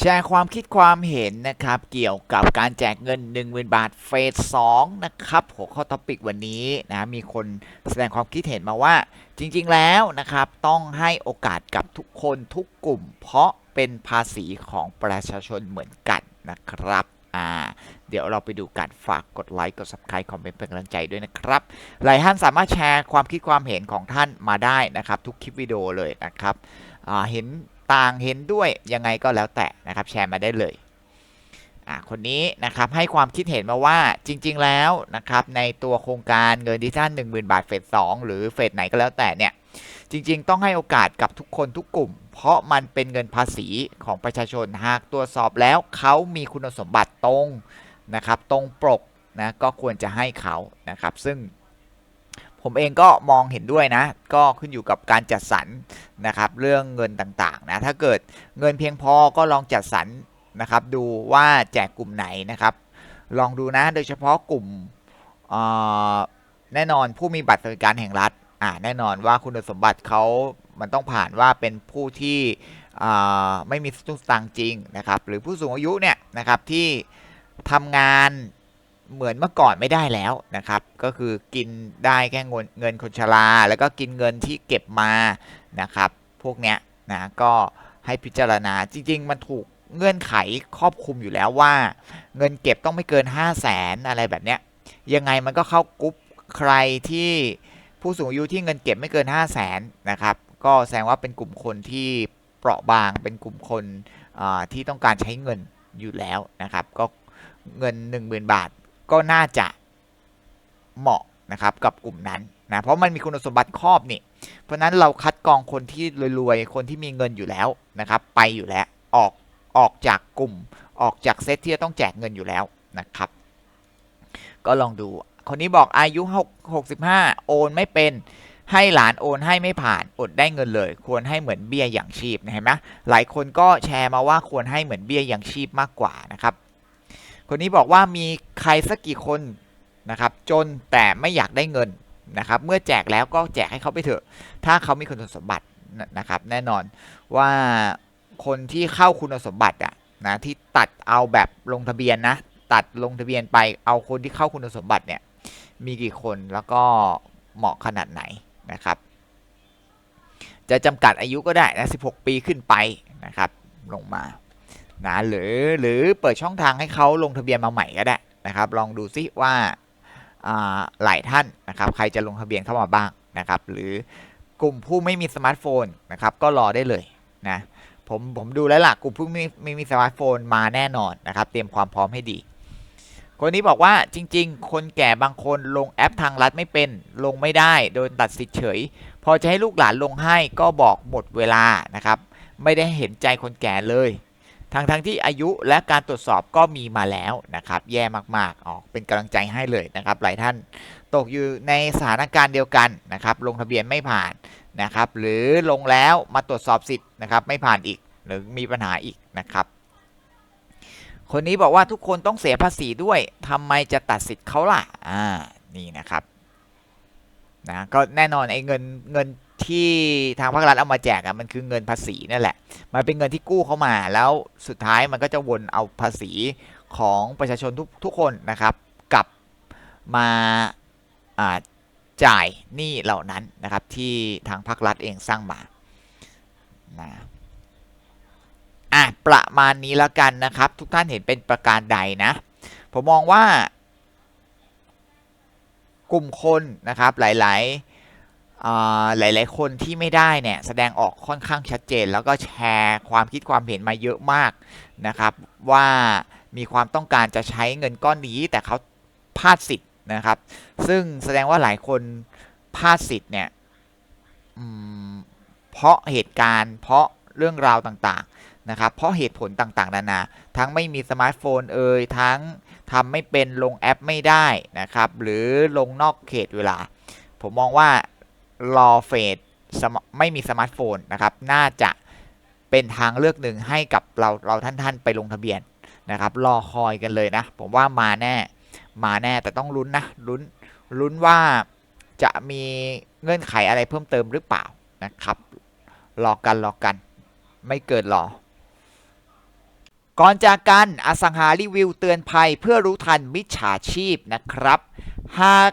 แชร์ความคิดความเห็นนะครับ เกี่ยวกับการแจกเงิน 10,000 บาทเฟส2นะครับหัวข้อท็อปิกวันนี้นะมีคนแสดงความคิดเห็นมาว่า จริงๆแล้วนะครับ ต้องให้โอกาสกับทุกคนทุกกลุ่ม เพราะเป็นภาษีของประชาชนเหมือนกันนะครับอ่าเดี๋ยวเราไปดูกันฝากกดไลค์กด subscribe คอมเมนต์เป็นกำลังใจด้วยนะครับ หลายท่านสามารถแชร์ความคิดความเห็นของท่านมาได้นะครับ ทุกคลิปวิดีโอเลยนะครับเห็น ต่างเห็นด้วยยังไงก็แล้วแต่นะครับแชร์มาได้เลยอ่าคนนี้นะครับให้ความคิดเห็นมาว่าจริง ๆ แล้วนะครับในตัวโครงการเงินดิจิทัล10,000 บาทเฟส2หรือเฟสไหนก็แล้วแต่เนี่ยจริง ๆ ต้องให้โอกาสกับทุกคนทุกกลุ่ม เพราะมันเป็นเงินภาษีของประชาชนหากตรวจสอบแล้วเขามีคุณสมบัติตรงนะครับตรงปกนะก็ควรจะให้เขานะครับซึ่ง ผมเองก็มองเห็นด้วยนะ ก็ขึ้นอยู่กับการจัดสรรนะครับเรื่องเงินต่างๆนะถ้าเกิดเงินเพียงพอก็ลองจัดสรรนะครับดูว่าแจกกลุ่มไหนนะครับ ลองดูนะโดยเฉพาะกลุ่มแน่นอนผู้มีบัตรสวัสดิการแห่งรัฐอ่าแน่นอนว่าคุณสมบัติเขามันต้องผ่านว่าเป็นผู้ที่ไม่มีสตุ้งสตางจริงนะครับ หรือผู้สูงอายุเนี่ยนะครับที่ทำงาน เหมือนเมื่อก่อนไม่ได้แล้วนะครับ ก็คือกินได้แค่เงินเงินคนชราแล้วก็กินเงินที่เก็บมานะครับ พวกเนี้ยนะก็ให้พิจารณาจริง ๆ มันถูกเงื่อนไขครอบคลุมอยู่แล้วว่า เงินเก็บต้องไม่เกิน 5 0 0แสนอะไรแบบเนี้ยยังไงมันก็เข้ากรุ๊ปใครที่ผู้สูงอายุที่เงินเก็บไม่เกิน 5 0 0แสนนะครับ ก็แสดงว่าเป็นกลุ่มคนที่เปราะบางเป็นกลุ่มคนที่ต้องการใช้เงินอยู่แล้วนะครับ ก็เงิน 10,000 บาท ก็น่าจะเหมาะนะครับกับกลุ่มนั้นนะเพราะมันมีคุณสมบัติครอบนี่ เพราะนั้นเราคัดกรองคนที่รวยๆ คนที่มีเงินอยู่แล้วนะครับ ไปอยู่แล้วออกออกจากกลุ่มออกจากเซตที่จะต้องแจกเงินอยู่แล้วนะครับ ก็ลองดู คนนี้บอกอายุ6 65โอนไม่เป็นให้หลานโอนให้ไม่ผ่านอดได้เงินเลย ควรให้เหมือนเบี้ยอย่างชีพนะเห็นไหมหลายคนก็แชร์มาว่าควรให้เหมือนเบี้ยอย่างชีพมากกว่านะครับ คนนี้บอกว่ามีใครสักกี่คนนะครับ จนแต่ไม่อยากได้เงินนะครับ เมื่อแจกแล้วก็แจกให้เขาไปเถอะ ถ้าเขามีคุณสมบัตินะครับ แน่นอนว่าคนที่เข้าคุณสมบัติอะนะที่ตัดเอาแบบลงทะเบียนนะ ตัดลงทะเบียนไปเอาคนที่เข้าคุณสมบัติเนี่ยมีกี่คนแล้วก็เหมาะขนาดไหนนะครับ จะจำกัดอายุก็ได้นะ 16 ปีขึ้นไปนะครับ ลงมา นะหรือหรือเปิดช่องทางให้เขาลงทะเบียนมาใหม่ก็ได้นะครับ ลองดูซิว่าาหลายท่านนะครับใครจะลงทะเบียนเข้ามาบ้างนะครับหรือกลุ่มผู้ไม่มีสมาร์ทโฟนนะครับก็รอได้เลยนะผมผมดูแล้วล่ะกลุ่มผู้ไม่ไม่มีสมาร์ทโฟนมาแน่นอนนะครับเตรียมความพร้อมให้ดี คนนี้บอกว่าจริง ๆ คนแก่บางคนลงแอปทางรัฐไม่เป็นลงไม่ได้โดนตัดสิทธิ์เฉย พอจะให้ลูกหลานลงให้ก็บอกหมดเวลานะครับไม่ได้เห็นใจคนแก่เลย ทั้งทั้งที่อายุและการตรวจสอบก็มีมาแล้วนะครับ แย่มากๆอ๋อเป็นกำลังใจให้เลยนะครับ หลายท่านตกอยู่ในสถานการณ์เดียวกันนะครับ ลงทะเบียนไม่ผ่านนะครับ หรือลงแล้วมาตรวจสอบสิทธิ์นะครับ ไม่ผ่านอีกหรือมีปัญหาอีกนะครับ คนนี้บอกว่าทุกคนต้องเสียภาษีด้วยทำไมจะตัดสิทธิ์เขาล่ะอ่านี่นะครับนะก็แน่นอนไอ้เงินเงิน ที่ทางภาครัฐเอามาแจกอะมันคือเงินภาษีนั่นแหละ มันเป็นเงินที่กู้เข้ามา แล้วสุดท้ายมันก็จะวนเอาภาษีของประชาชนทุกทุกคนนะครับกลับมาจ่ายหนี้เหล่านั้นนะครับที่ทางภาครัฐเองสร้างมานะอะประมาณนี้แล้วกันนะครับ ทุกท่านเห็นเป็นประการใดนะ ผมมองว่ากลุ่มคนนะครับหลาย ๆ หลาย ๆ คนที่ไม่ได้เนี่ยแสดงออกค่อนข้างชัดเจน แล้วก็แชร์ความคิดความเห็นมาเยอะมากนะครับ ว่ามีความต้องการจะใช้เงินก้อนนี้แต่เขาพลาดสิทธิ์นะครับ ซึ่งแสดงว่าหลายคนพลาดสิทธิ์เนี่ยเพราะเหตุการณ์เพราะเรื่องราวต่าง ๆ นะครับ เพราะเหตุผลต่างๆ นานา ทั้งไม่มีสมาร์ทโฟนเอ่ยทั้งทำไม่เป็นลงแอปไม่ได้นะครับ หรือลงนอกเขตเวลา ผมมองว่า รอเฟสสมไม่มีสมาร์ทโฟนนะครับ น่าจะเป็นทางเลือกหนึ่งให้กับเราเราท่านๆไปลงทะเบียนนะครับ รอคอยกันเลยนะ ผมว่ามาแน่มาแน่แต่ต้องลุ้นนะลุ้นลุ้นว่าจะมีเงื่อนไขอะไรเพิ่มเติมหรือเปล่านะครับรอกันรอกัน ไม่เกินรอก่อนจากกันอสังหารีวิวเตือนภัยเพื่อรู้ทันมิจฉาชีพนะครับ หาก